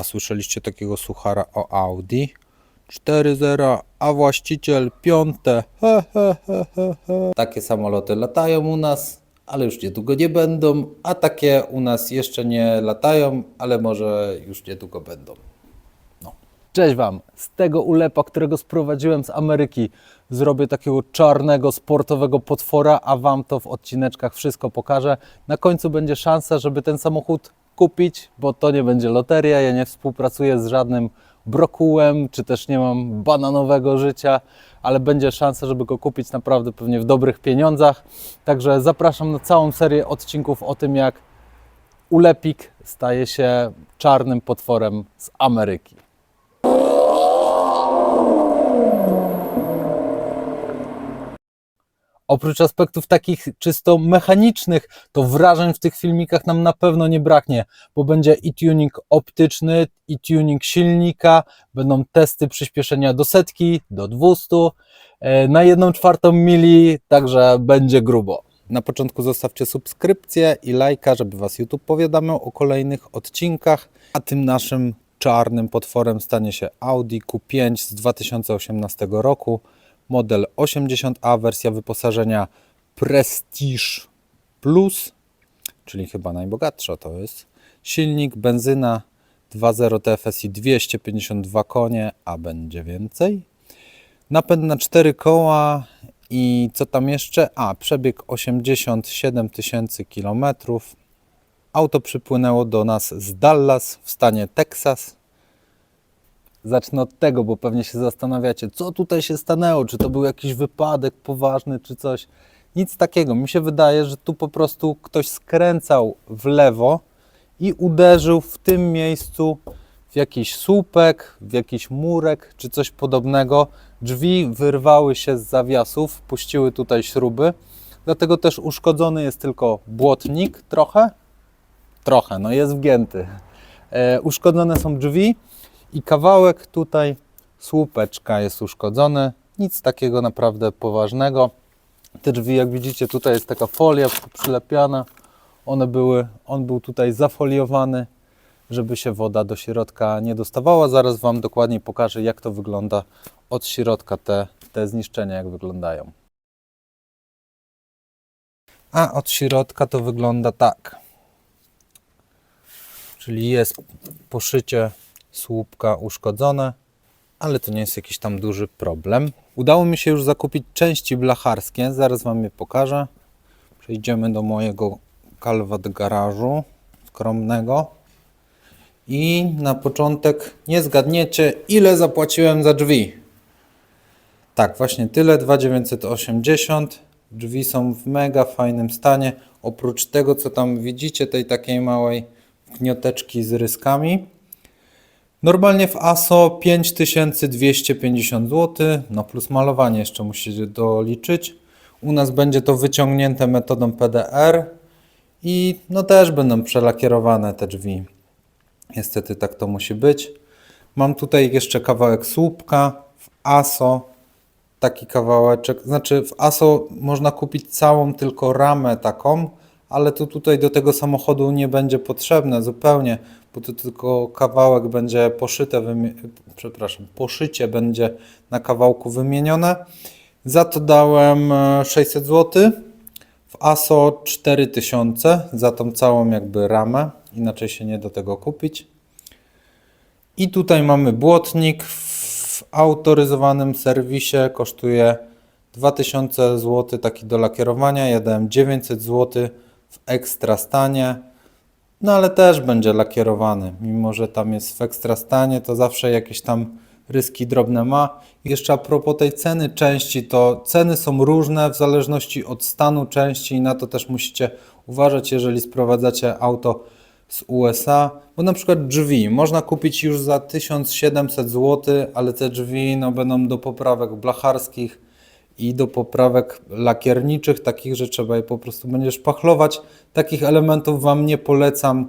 A słyszeliście takiego suchara o Audi? 4.0, a właściciel piąte. He, he, he, he, he. Takie samoloty latają u nas, ale już niedługo nie będą, a takie u nas jeszcze nie latają, ale może już niedługo będą. Cześć Wam! Z tego ulepa, którego sprowadziłem z Ameryki, zrobię takiego czarnego, sportowego potwora, a Wam to w odcineczkach wszystko pokażę. Na końcu będzie szansa, żeby ten samochód kupić, bo to nie będzie loteria. Ja nie współpracuję z żadnym brokułem, czy też nie mam bananowego życia, ale będzie szansa, żeby go kupić naprawdę pewnie w dobrych pieniądzach. Także zapraszam na całą serię odcinków o tym, jak ulepik staje się czarnym potworem z Ameryki. Oprócz aspektów takich czysto mechanicznych, to wrażeń w tych filmikach nam na pewno nie braknie, bo będzie i tuning optyczny, i tuning silnika, będą testy przyspieszenia do setki, do 200, e, na 1 czwartą mili, także będzie grubo. Na początku zostawcie subskrypcję i lajka, żeby Was YouTube powiadamiał o kolejnych odcinkach. A tym naszym czarnym potworem stanie się Audi Q5 z 2018 roku. Model 80A, wersja wyposażenia Prestige Plus, czyli chyba najbogatsza to jest. Silnik, benzyna 2.0 TFSI 252 konie, a będzie więcej. Napęd na 4 koła i co tam jeszcze? A, przebieg 87 tysięcy kilometrów. Auto przypłynęło do nas z Dallas w stanie Teksas. Zacznę od tego, bo pewnie się zastanawiacie, co tutaj się stanęło, czy to był jakiś wypadek poważny, czy coś. Nic takiego. Mi się wydaje, że tu po prostu ktoś skręcał w lewo i uderzył w tym miejscu w jakiś słupek, w jakiś murek, czy coś podobnego. Drzwi wyrwały się z zawiasów, puściły tutaj śruby. Dlatego też uszkodzony jest tylko błotnik trochę. Trochę, no jest wgięty. E, uszkodzone są drzwi i kawałek tutaj słupeczka jest uszkodzony. Nic takiego naprawdę poważnego. Te drzwi, jak widzicie, tutaj jest taka folia przylepiana. One były, on był tutaj zafoliowany, żeby się woda do środka nie dostawała. Zaraz Wam dokładniej pokażę, jak to wygląda od środka, te, te zniszczenia, jak wyglądają. A od środka to wygląda tak. Czyli jest poszycie słupka uszkodzone, ale to nie jest jakiś tam duży problem. Udało mi się już zakupić części blacharskie, zaraz Wam je pokażę. Przejdziemy do mojego Calvat garażu skromnego. I na początek nie zgadniecie, ile zapłaciłem za drzwi. Tak, właśnie tyle, 2,980. Drzwi są w mega fajnym stanie. Oprócz tego, co tam widzicie, tej takiej małej gnioteczki z ryskami. Normalnie w ASO 5250 zł, no plus malowanie jeszcze musicie doliczyć. U nas będzie to wyciągnięte metodą PDR i no też będą przelakierowane te drzwi. Niestety tak to musi być. Mam tutaj jeszcze kawałek słupka w ASO. Taki kawałeczek, znaczy w ASO można kupić całą tylko ramę taką, ale to tutaj do tego samochodu nie będzie potrzebne zupełnie, bo to tylko kawałek będzie poszyte, przepraszam, poszycie będzie na kawałku wymienione. Za to dałem e, 600 zł. W ASO 4000 za tą całą jakby ramę, inaczej się nie da tego kupić. I tutaj mamy błotnik w autoryzowanym serwisie, kosztuje 2000 zł taki do lakierowania, ja dałem 900 zł w ekstra stanie, no ale też będzie lakierowany, mimo że tam jest w ekstra stanie, to zawsze jakieś tam ryski drobne ma. Jeszcze a propos tej ceny części, to ceny są różne w zależności od stanu części i na to też musicie uważać, jeżeli sprowadzacie auto z USA, bo na przykład drzwi. Można kupić już za 1700 zł, ale te drzwi no, będą do poprawek blacharskich i do poprawek lakierniczych, takich, że trzeba je po prostu będzie szpachlować. Takich elementów Wam nie polecam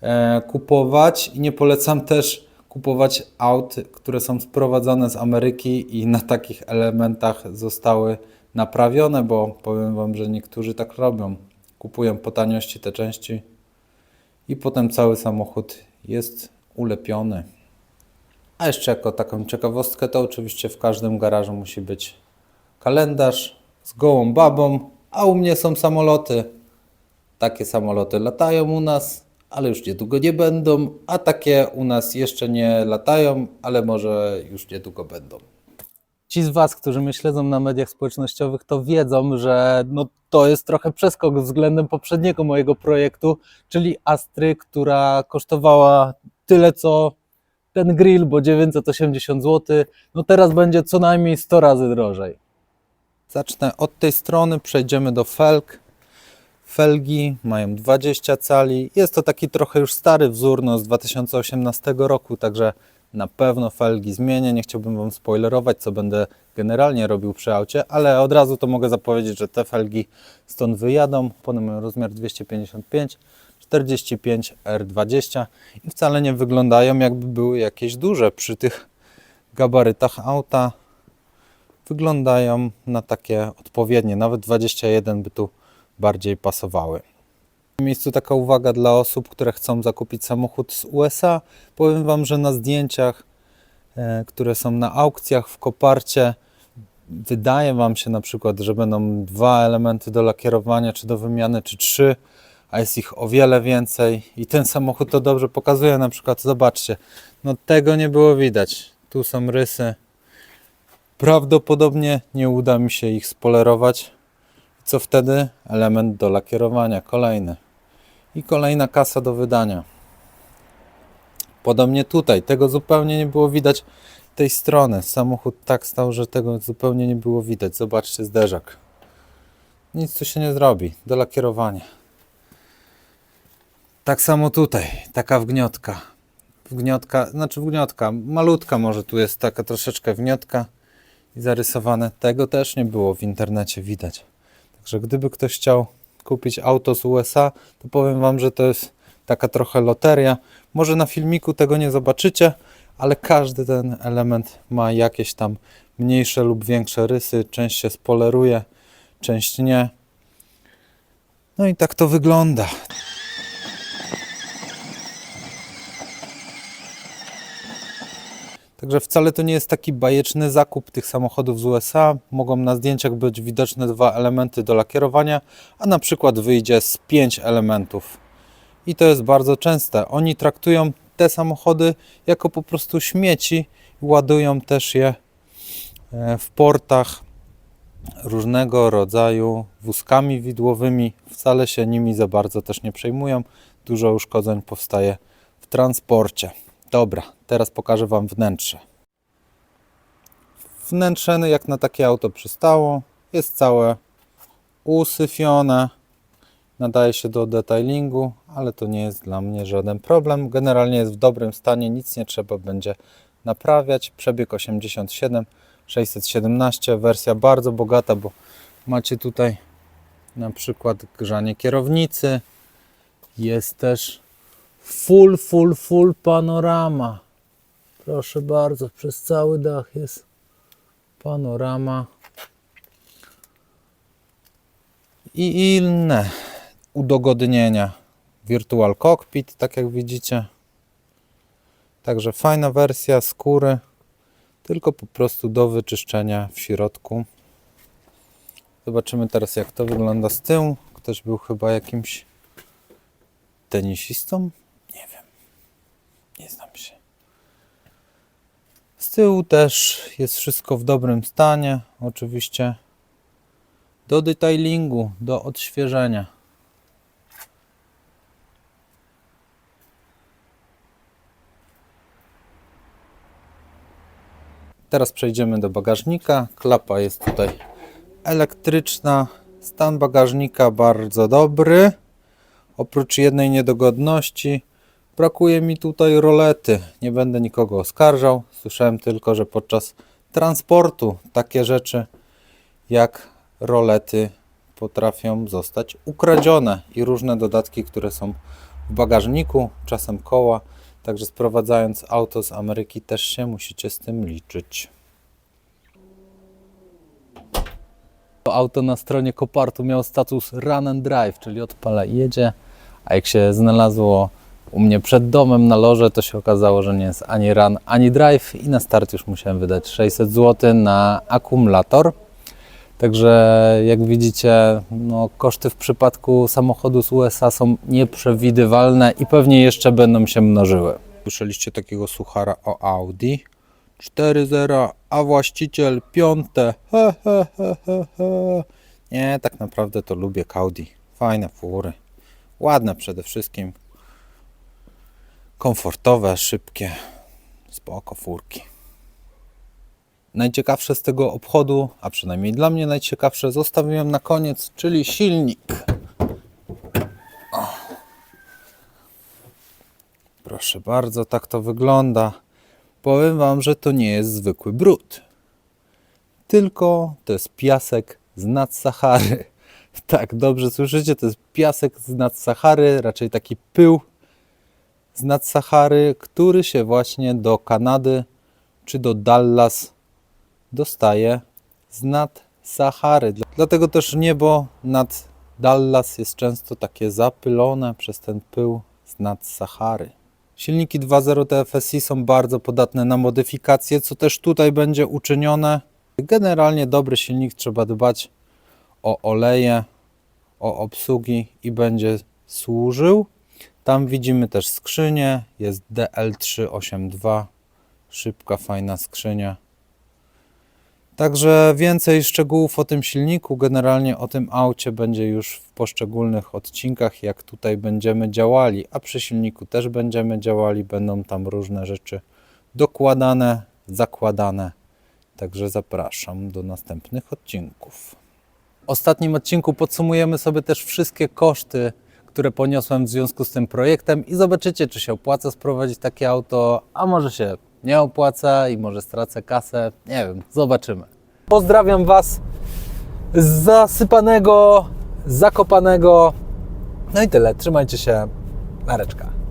e, kupować i nie polecam też kupować aut, które są sprowadzone z Ameryki i na takich elementach zostały naprawione, bo powiem Wam, że niektórzy tak robią. Kupują po taniości te części i potem cały samochód jest ulepiony. A jeszcze jako taką ciekawostkę, to oczywiście w każdym garażu musi być kalendarz z gołą babą, a u mnie są samoloty. Takie samoloty latają u nas, ale już niedługo nie będą, a takie u nas jeszcze nie latają, ale może już niedługo będą. Ci z Was, którzy mnie śledzą na mediach społecznościowych, to wiedzą, że no, to jest trochę przeskok względem poprzedniego mojego projektu, czyli Astry, która kosztowała tyle co ten grill, bo 980 zł. No teraz będzie co najmniej 100 razy drożej. Zacznę od tej strony, przejdziemy do felg. Felgi mają 20 cali. Jest to taki trochę już stary wzór no, z 2018 roku, także na pewno felgi zmienię. Nie chciałbym Wam spoilerować, co będę generalnie robił przy aucie, ale od razu to mogę zapowiedzieć, że te felgi stąd wyjadą. One mają rozmiar 255, 45 R20 i wcale nie wyglądają jakby były jakieś duże przy tych gabarytach auta wyglądają na takie odpowiednie, nawet 21 by tu bardziej pasowały. W miejscu taka uwaga dla osób, które chcą zakupić samochód z USA. Powiem Wam, że na zdjęciach, e, które są na aukcjach w koparcie, wydaje Wam się na przykład, że będą dwa elementy do lakierowania, czy do wymiany, czy trzy, a jest ich o wiele więcej i ten samochód to dobrze pokazuje. Na przykład, zobaczcie, no tego nie było widać. Tu są rysy, Prawdopodobnie nie uda mi się ich spolerować. Co wtedy? Element do lakierowania, kolejny. I kolejna kasa do wydania. Podobnie tutaj, tego zupełnie nie było widać tej strony. Samochód tak stał, że tego zupełnie nie było widać. Zobaczcie zderzak. Nic tu się nie zrobi. Do lakierowania. Tak samo tutaj, taka wgniotka. Wgniotka, znaczy wgniotka, malutka może tu jest taka troszeczkę wniotka i zarysowane. Tego też nie było w internecie widać. Także gdyby ktoś chciał kupić auto z USA, to powiem Wam, że to jest taka trochę loteria. Może na filmiku tego nie zobaczycie, ale każdy ten element ma jakieś tam mniejsze lub większe rysy. Część się spoleruje, część nie. No i tak to wygląda. Także wcale to nie jest taki bajeczny zakup tych samochodów z USA. Mogą na zdjęciach być widoczne dwa elementy do lakierowania, a na przykład wyjdzie z pięć elementów. I to jest bardzo częste. Oni traktują te samochody jako po prostu śmieci i ładują też je e, w portach różnego rodzaju wózkami widłowymi. Wcale się nimi za bardzo też nie przejmują. Dużo uszkodzeń powstaje w transporcie. Dobra, teraz pokażę Wam wnętrze. Wnętrze, jak na takie auto przystało, jest całe usyfione. Nadaje się do detailingu, ale to nie jest dla mnie żaden problem. Generalnie jest w dobrym stanie, nic nie trzeba będzie naprawiać. Przebieg 87 617, wersja bardzo bogata, bo macie tutaj na przykład grzanie kierownicy. Jest też full, full, full panorama. Proszę bardzo, przez cały dach jest panorama. I inne udogodnienia. Virtual Cockpit, tak jak widzicie. Także fajna wersja skóry, tylko po prostu do wyczyszczenia w środku. Zobaczymy teraz, jak to wygląda z tyłu. Ktoś był chyba jakimś tenisistą? Nie wiem. Nie znam się. Z tyłu też jest wszystko w dobrym stanie. Oczywiście do detailingu, do odświeżenia. Teraz przejdziemy do bagażnika. Klapa jest tutaj elektryczna. Stan bagażnika bardzo dobry. Oprócz jednej niedogodności, brakuje mi tutaj rolety. Nie będę nikogo oskarżał. Słyszałem tylko, że podczas transportu takie rzeczy jak rolety potrafią zostać ukradzione i różne dodatki, które są w bagażniku, czasem koła. Także sprowadzając auto z Ameryki też się musicie z tym liczyć. To auto na stronie Kopartu miało status run and drive, czyli odpala i jedzie, a jak się znalazło u mnie przed domem na loże, to się okazało, że nie jest ani run, ani drive i na start już musiałem wydać 600 zł na akumulator. Także jak widzicie, no, koszty w przypadku samochodu z USA są nieprzewidywalne i pewnie jeszcze będą się mnożyły. Słyszeliście takiego suchara o Audi? 4.0, a właściciel piąte. He, he, he, he, he. Nie, tak naprawdę to lubię Audi. Fajne fury. Ładne przede wszystkim. Komfortowe, szybkie. Spoko furki. Najciekawsze z tego obchodu, a przynajmniej dla mnie najciekawsze, zostawiłem na koniec, czyli silnik. Proszę bardzo, tak to wygląda. Powiem Wam, że to nie jest zwykły brud. Tylko to jest piasek z nad Sahary. Tak, dobrze słyszycie, to jest piasek z nad Sahary, raczej taki pył z nad Sahary, który się właśnie do Kanady czy do Dallas dostaje z nad Sahary. Dla- Dlatego też niebo nad Dallas jest często takie zapylone przez ten pył z nad Sahary. Silniki 2.0 TFSI są bardzo podatne na modyfikacje, co też tutaj będzie uczynione. Generalnie dobry silnik trzeba dbać o oleje, o obsługi i będzie służył. Tam widzimy też skrzynię, jest DL382, szybka, fajna skrzynia. Także więcej szczegółów o tym silniku, generalnie o tym aucie będzie już w poszczególnych odcinkach, jak tutaj będziemy działali, a przy silniku też będziemy działali, będą tam różne rzeczy dokładane, zakładane. Także zapraszam do następnych odcinków. W ostatnim odcinku podsumujemy sobie też wszystkie koszty, które poniosłem w związku z tym projektem i zobaczycie, czy się opłaca sprowadzić takie auto, a może się nie opłaca i może stracę kasę. Nie wiem, zobaczymy. Pozdrawiam Was z zasypanego, zakopanego. No i tyle. Trzymajcie się. Nareczka.